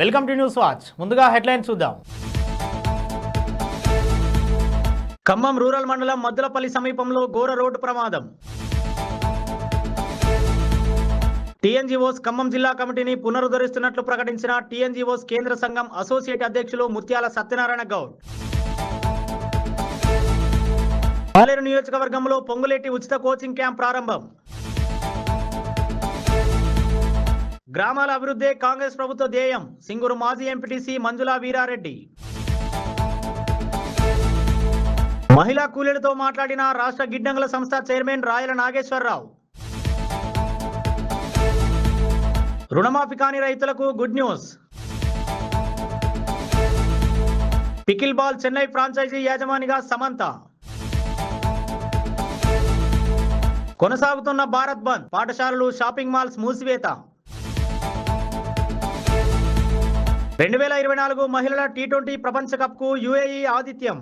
Welcome to news watch. ముందుగా headlines చూద్దాం. Khammam rural మండలం మద్దులపల్లి సమీపంలో ఘోర రోడ్డు ప్రమాదం. టీఎన్జీఓస్ ఖమ్మం జిల్లా కమిటీని పునరుద్ధరిస్తున్నట్లు ప్రకటించిన టీఎన్జీఓస్ కేంద్ర సంఘం అసోసియేట్ అధ్యక్షులు ముత్యాల సత్యనారాయణ గౌడ్. పాలేరు నియోజకవర్గంలో పొంగులేటి ఉచిత కోచింగ్ క్యాంప్ ప్రారంభం. గ్రామాల అభివృద్ధే కాంగ్రెస్ ప్రభుత్వ ధ్యేయం. సింగూరు మాజీ ఎంపీటీసీ మంజులా వీరారెడ్డి. మహిళా కూలీలతో మాట్లాడిన రాష్ట్ర గిడ్డంగుల సంస్థ చైర్మన్ రాయల నాగేశ్వరరావు. రుణమాఫీ కాని రైతులకు good news. Pickle ball Chennai franchisee యాజమానిగా Samantha. కొనసాగుతున్న భారత్ బంద్ పాఠశాలలు షాపింగ్ మాల్స్ మూసివేత. రెండు వేల ఇరవై నాలుగు మహిళల టీ ట్వంటీ ప్రపంచ కప్కు యుఏఈ ఆతిథ్యం.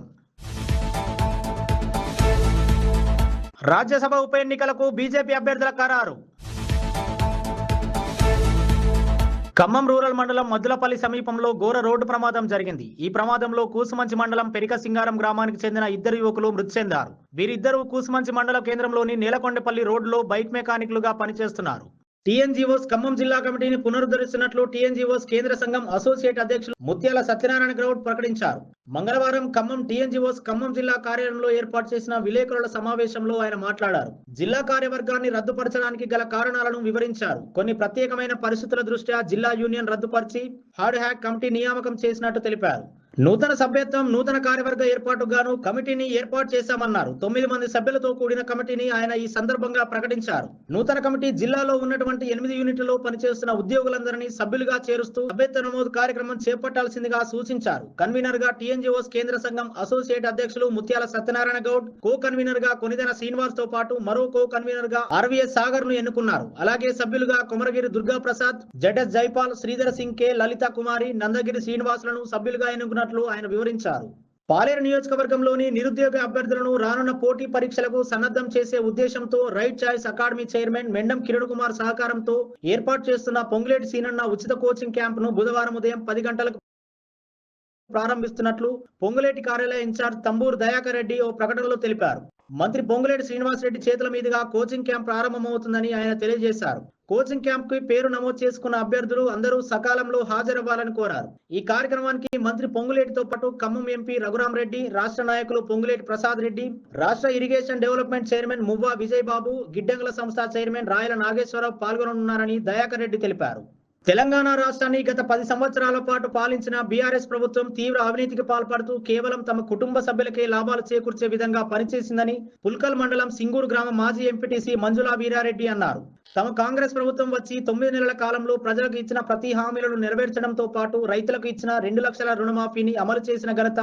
రాజ్యసభ ఉప ఎన్నికలకు బీజేపీ అభ్యర్థుల ఖరారు. ఖమ్మం రూరల్ మండలం మద్దులపల్లి సమీపంలో ఘోర రోడ్డు ప్రమాదం జరిగింది. ఈ ప్రమాదంలో కూసుమంచి మండలం పెరిక సింగారం గ్రామానికి చెందిన ఇద్దరు యువకులు మృతి చెందారు. వీరిద్దరూ కూసుమంచి మండల కేంద్రంలోని నేలకొండపల్లి రోడ్డులో బైక్ మెకానిక్లుగా పనిచేస్తున్నారు. టీఎన్జీఓస్ ఖమ్మం జిల్లా కమిటీని పునరుద్ధరిస్తున్నట్లు టీఎన్జీఓస్ కేంద్ర సంఘం అసోసియేట్ అధ్యక్షులు ముత్యాల సత్యనారాయణ గౌడ్ ప్రకటించారు. మంగళవారం ఖమ్మం టీఎన్జీఓస్ ఖమ్మం జిల్లా కార్యాలయంలో ఏర్పాటు చేసిన విలేకరుల సమావేశంలో ఆయన మాట్లాడారు. జిల్లా కార్యవర్గాన్ని రద్దుపరచడానికి గల కారణాలను వివరించారు. కొన్ని ప్రత్యేకమైన పరిస్థితుల దృష్ట్యా జిల్లా యూనియన్ రద్దుపరిచి హార్డ్ హ్యాక్ కమిటీ నియామకం చేసినట్టు తెలిపారు. నూతన సభ్యత్వం నూతన కార్యవర్గ ఏర్పాటుకు గాను కమిటీని ఏర్పాటు చేశామన్నారు. తొమ్మిది మంది సభ్యులతో కూడిన కమిటీని ఆయన ఈ సందర్భంగా ప్రకటించారు. నూతన కమిటీ జిల్లాలో ఉన్నటువంటి ఎనిమిది యూనిట్లలో పనిచేస్తున్న ఉద్యోగులందరినీ సభ్యులుగా చేరుస్తూ సభ్యత్వ నమోదు కార్యక్రమం చేపట్టాల్సిందిగా సూచించారు. కన్వీనర్గా టీఎన్జిఓస్ కేంద్ర సంఘం అసోసియేట్ అధ్యక్షులు ముత్యాల సత్యనారాయణ గౌడ్ కో కన్వీనర్గా కొనిదెన శ్రీనివాస్తో పాటు మరో కో కన్వీనర్గా ఆర్వీఎస్ సాగర్ను ఎన్నుకున్నారు. అలాగే సభ్యులుగా కొమరగిరి దుర్గా ప్రసాద్ జడ్ఎస్ జైపాల్ శ్రీధర్ సింగ్ కే లలిత కుమారి నందగిరి శ్రీనివాసులను సభ్యులుగా ఎన్నుకున్నారు. చేస్తున్నట్లు ఆయన వివరించారు. పాలేరు నియోజకవర్గంలోని నిరుద్యోగ అభ్యర్థులను రానున్న పోటీ పరీక్షలకు సన్నద్ధం చేసే ఉద్దేశంతో right choice academy chairman Mendam Kiran Kumar సహకారంతో ఏర్పాటు చేస్తున్న పొంగులేటి సీనన్న ఉచిత కోచింగ్ క్యాంప్ను బుధవారం ఉదయం పది గంటలకు ప్రారంభిస్తున్నట్లు పొంగులేటి కార్యాలయ ఇన్ఛార్జ్ తంబూర్ దయాకర్ రెడ్డి ఓ ప్రకటనలో తెలిపారు. మంత్రి పొంగులేటి శ్రీనివాస్ రెడ్డి చేతుల మీదుగా కోచింగ్ క్యాంప్ ప్రారంభమవుతుందని ఆయన తెలియజేశారు. కోచింగ్ క్యాంప్కి పేరు నమోదు చేసుకున్న అభ్యర్థులు అందరూ సకాలంలో హాజరవ్వాలని కోరారు. ఈ కార్యక్రమానికి మంత్రి పొంగులేటితో పాటు ఖమ్మం ఎంపీ రఘురాం రెడ్డి రాష్ట్ర నాయకులు పొంగులేటి ప్రసాద్ రెడ్డి రాష్ట్ర irrigation development chairman Muvva Vijay Babu గిడ్డంగుల సంస్థ చైర్మన్ రాయల నాగేశ్వరరావు పాల్గొననున్నారని దయాకర్ రెడ్డి తెలిపారు. తెలంగాణ రాష్ట్రాన్ని గత పది సంవత్సరాల పాటు పాలించిన బీఆర్ఎస్ ప్రభుత్వం తీవ్ర అవినీతికి పాల్పడుతూ కేవలం తమ కుటుంబ సభ్యులకే లాభాలు చేకూర్చే విధంగా పనిచేసిందని పుల్కల్ మండలం సింగూరు గ్రామ మాజీ ఎంపీటీసీ మంజులా వీరారెడ్డి అన్నారు. తమ కాంగ్రెస్ ప్రభుత్వం వచ్చి తొమ్మిది నెలల కాలంలో ప్రజలకు ఇచ్చిన ప్రతి హామీలను నెరవేర్చడంతో పాటు రైతులకు ఇచ్చిన రెండు లక్షల రుణమాఫీని అమలు చేసిన ఘనత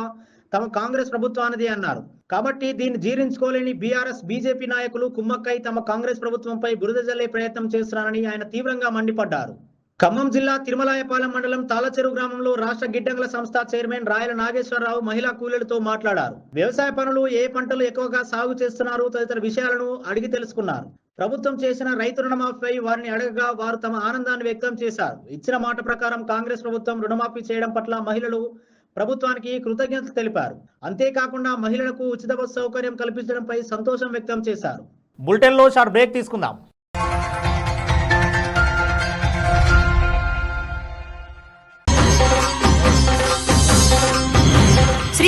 తమ కాంగ్రెస్ ప్రభుత్వానిదే అన్నారు. కాబట్టి దీన్ని జీర్ణించుకోలేని బీఆర్ఎస్ బీజేపీ నాయకులు కుమ్మక్కై తమ కాంగ్రెస్ ప్రభుత్వంపై బురద జల్లే ప్రయత్నం చేస్తున్నారని ఆయన తీవ్రంగా మండిపడ్డారు. ఖమ్మం జిల్లా తిరుమలాయపాలెం మండలం తాళచెరు గ్రామంలో రాష్ట్ర గిడ్డంగుల సంస్థ చైర్మన్ రాయల నాగేశ్వరరావు మహిళా కూలీలతో మాట్లాడారు. వ్యవసాయ పనులు ఏ పంటలు ఎక్కువగా సాగు చేస్తున్నారు తదితర విషయాలను అడిగి తెలుసుకున్నారు. ప్రభుత్వం చేసిన రైతు రుణమాఫీపై వారిని అడగగా వారు తమ ఆనందాన్ని వ్యక్తం చేశారు. ఇచ్చిన మాట ప్రకారం కాంగ్రెస్ ప్రభుత్వం రుణమాఫీ చేయడం పట్ల మహిళలు ప్రభుత్వానికి కృతజ్ఞతలు తెలిపారు. అంతేకాకుండా మహిళలకు ఉచిత బస్సు సౌకర్యం కల్పించడంపై సంతోషం వ్యక్తం చేశారు. బులెటిన్ షార్ట్ బ్రేక్ తీసుకుందాం.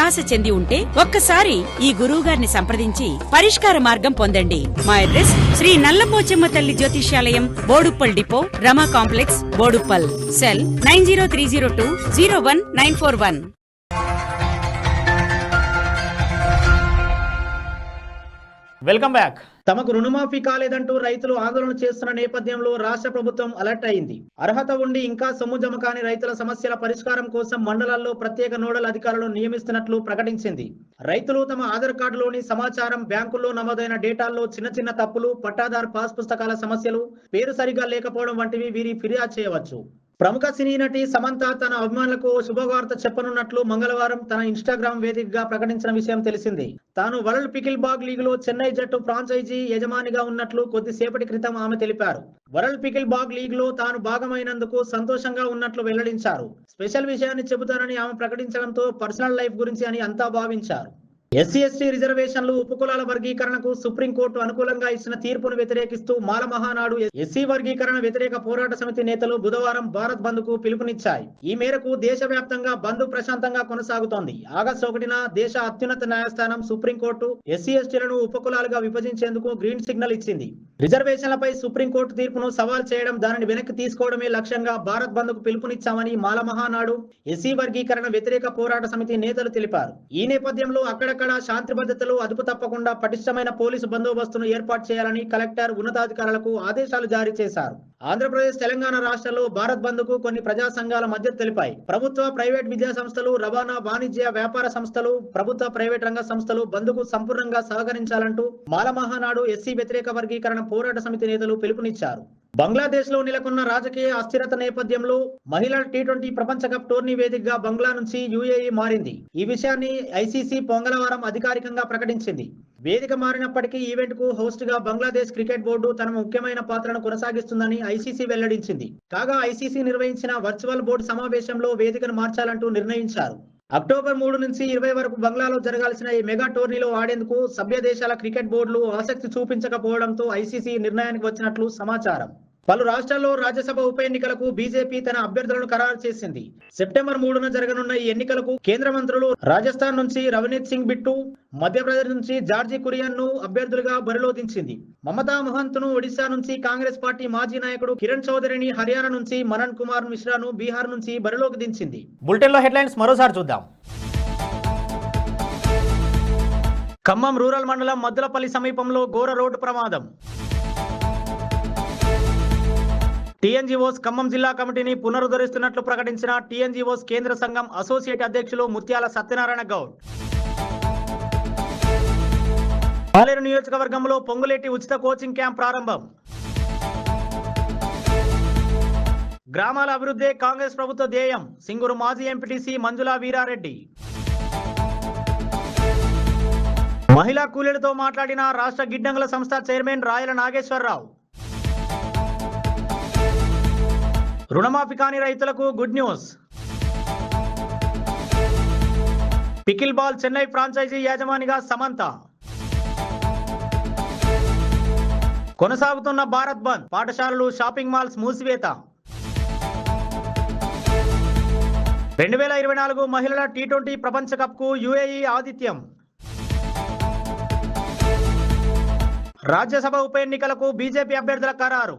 నిరాశ చెంది ఉంటే ఒక్కసారి ఈ గురువు గారిని సంప్రదించి పరిష్కార మార్గం పొందండి. మా అడ్రస్ శ్రీ నల్లమోచమ్మ తల్లి జ్యోతిష్యాలయం Boduppal depot Rama complex Boduppal. Cell nine zero three zero two zero one nine four one. Welcome back తమకు రుణమాఫీ కాలేదంటూ రైతులు ఆందోళన చేస్తున్న నేపథ్యంలో రాష్ట్ర ప్రభుత్వం అలర్ట్ అయింది. అర్హత ఉండి ఇంకా సొమ్ము జమ కాని రైతుల సమస్యల పరిష్కారం కోసం మండలాల్లో ప్రత్యేక నోడల్ అధికారులను నియమిస్తున్నట్లు ప్రకటించింది. రైతులు తమ ఆధార్ కార్డులోని సమాచారం బ్యాంకుల్లో నమోదైన డేటాల్లో చిన్న చిన్న తప్పులు పట్టాదారు పాస్ పుస్తకాల సమస్యలు పేరు సరిగా లేకపోవడం వంటివి వీరి ఫిర్యాదు చేయవచ్చు. ప్రముఖ సినీ నటి సమంత తన అభిమానులకు శుభవార్త చెప్పనున్నట్లు మంగళవారం తన ఇన్స్టాగ్రామ్ వేదికగా ప్రకటించిన విషయం తెలిసింది. తాను వరల్డ్ పికిల్ బాగ్ లీగ్లో చెన్నై జట్టు ఫ్రాంచైజీ యజమానిగా ఉన్నట్లు కొద్దిసేపటి క్రితం ఆమె తెలిపారు. వరల్డ్ పికిల్ బాగ్ లీగ్లో తాను భాగమైనందుకు సంతోషంగా ఉన్నట్లు వెల్లడించారు. స్పెషల్ విషయాన్ని చెబుతానని ఆమె ప్రకటించడంతో పర్సనల్ లైఫ్ గురించి అని అంతా భావించారు. ఎస్సీ ఎస్టీ రిజర్వేషన్లు ఉపకులాల వర్గీకరణకు సుప్రీంకోర్టు అనుకూలంగా ఇచ్చిన తీర్పును వ్యతిరేకిస్తూ మాల మహానాడు ఎస్సీ వర్గీకరణ వ్యతిరేక పోరాట సమితి నేతలు బుధవారం భారత్ బంద్కు పిలుపునిచ్చాయి. ఈ మేరకు దేశవ్యాప్తంగా బంద్ ప్రశాంతంగా కొనసాగుతోంది. ఆగస్టు ఒకటిన దేశ అత్యున్నత న్యాయస్థానం సుప్రీంకోర్టు ఎస్సీ ఎస్టీలను ఉపకులాలుగా విభజించేందుకు గ్రీన్ సిగ్నల్ ఇచ్చింది. రిజర్వేషన్లపై సుప్రీంకోర్టు తీర్పును సవాల్ చేయడం దానిని వెనక్కి తీసుకోవడమే లక్ష్యంగా భారత్ బంద్కు పిలుపునిచ్చామని మాల మహానాడు ఎస్సీ వర్గీకరణ వ్యతిరేక పోరాట సమితి నేతలు తెలిపారు. ఈ నేపథ్యంలో అక్కడ అక్కడక్కడ శాంతి భద్రతలు అదుపు తప్పకుండా పటిష్టమైన పోలీసు బందోబస్తును ఏర్పాటు చేయాలని కలెక్టర్ ఉన్నతాధికారులకు ఆదేశాలు జారీ చేశారు. ఆంధ్రప్రదేశ్ తెలంగాణ రాష్ట్రాల్లో భారత్ బంద్కు కొన్ని ప్రజా సంఘాల మధ్య తెలిపాయి. ప్రభుత్వ ప్రైవేట్ విద్యా సంస్థలు రవాణా వాణిజ్య వ్యాపార సంస్థలు ప్రభుత్వ ప్రైవేట్ రంగ సంస్థలు బంద్కు సంపూర్ణంగా సహకరించాలంటూ మాలమహానాడు ఎస్సీ వ్యతిరేక వర్గీకరణ పోరాట సమితి నేతలు పిలుపునిచ్చారు. బంగ్లాదేశ్లో నెలకొన్న రాజకీయ అస్థిరత నేపథ్యంలో మహిళల టీ ట్వంటీ ప్రపంచ కప్ టోర్నీ వేదికగా బంగ్లా నుంచి యుఏఈ మారింది. ఈ విషయాన్ని ఐసీసీ పొంగళవారం అధికారికంగా ప్రకటించింది. వేదిక మారినప్పటికీ ఈవెంట్కు హోస్ట్గా బంగ్లాదేశ్ క్రికెట్ బోర్డు తన ముఖ్యమైన పాత్రను కొనసాగిస్తుందని ఐసీసీ వెల్లడించింది. కాగా ఐసీసీ నిర్వహించిన వర్చువల్ బోర్డు సమావేశంలో వేదికను మార్చాలంటూ నిర్ణయించారు. అక్టోబర్ మూడు నుంచి ఇరవై వరకు బంగ్లాలో జరగాల్సిన ఈ మెగా టోర్నీలో ఆడేందుకు సభ్య దేశాల క్రికెట్ బోర్డులు ఆసక్తి చూపించకపోవడంతో ఐసీసీ నిర్ణయానికి వచ్చినట్లు సమాచారం. పలు రాష్ట్రాల్లో రాజ్యసభ ఉప ఎన్నికలకు బీజేపీ తన అభ్యర్థులను ఖరారు చేసింది. సెప్టెంబర్ మూడున జరగనున్న ఈ ఎన్నికలకు కేంద్ర మంత్రులు రాజస్థాన్ నుంచి రవనీత్ సింగ్ బిట్టు మధ్యప్రదేశ్ నుంచి జార్జి కురియన్ను అభ్యర్థులుగా బరిలో దించింది మమతా మహంత్ను ఒడిశా నుంచి కాంగ్రెస్ పార్టీ మాజీ నాయకుడు కిరణ్ చౌదరిని హర్యానా నుంచి మనన్ కుమార్ మిశ్రాను బీహార్ నుంచి బరిలోకి దించింది. బులెటిన్లో హెడ్లైన్స్ మరోసారి చూద్దాం. ఖమ్మం రూరల్ మండలం మద్దులపల్లి సమీపంలో ఘోర రోడ్డు ప్రమాదం. టీఎన్జీఓస్ ఖమ్మం జిల్లా కమిటీని పునరుద్ధరిస్తున్నట్లు ప్రకటించిన టీఎన్జీఓస్ కేంద్ర సంఘం అసోసియేట్ అధ్యక్షులు ముత్యాల సత్యనారాయణ గౌడ్. పాలేరు నియోజకవర్గంలో పొంగులేటి ఉచిత కోచింగ్ క్యాంప్ ప్రారంభం. గ్రామాల అభివృద్ధే కాంగ్రెస్ ప్రభుత్వ ధ్యేయం సింగూరు మాజీ ఎంపీటీసీ మంజులా వీరారెడ్డి. మహిళా కూలీలతో మాట్లాడిన రాష్ట్ర గిడ్డంగుల సంస్థ చైర్మన్ రాయల నాగేశ్వరరావు. రుణమాఫీ కాని రైతులకు good news. Pickle ball Chennai franchisee యాజమానిగా Samantha. కొనసాగుతున్న భారత్ బంద్ పాఠశాలలు షాపింగ్ మాల్స్ మూసివేత. రెండు వేల ఇరవై నాలుగు మహిళల టీ ట్వంటీ ప్రపంచ కప్కు యుఏఈ ఆతిథ్యం. రాజ్యసభ ఉప ఎన్నికలకు బీజేపీ అభ్యర్థుల ఖరారు.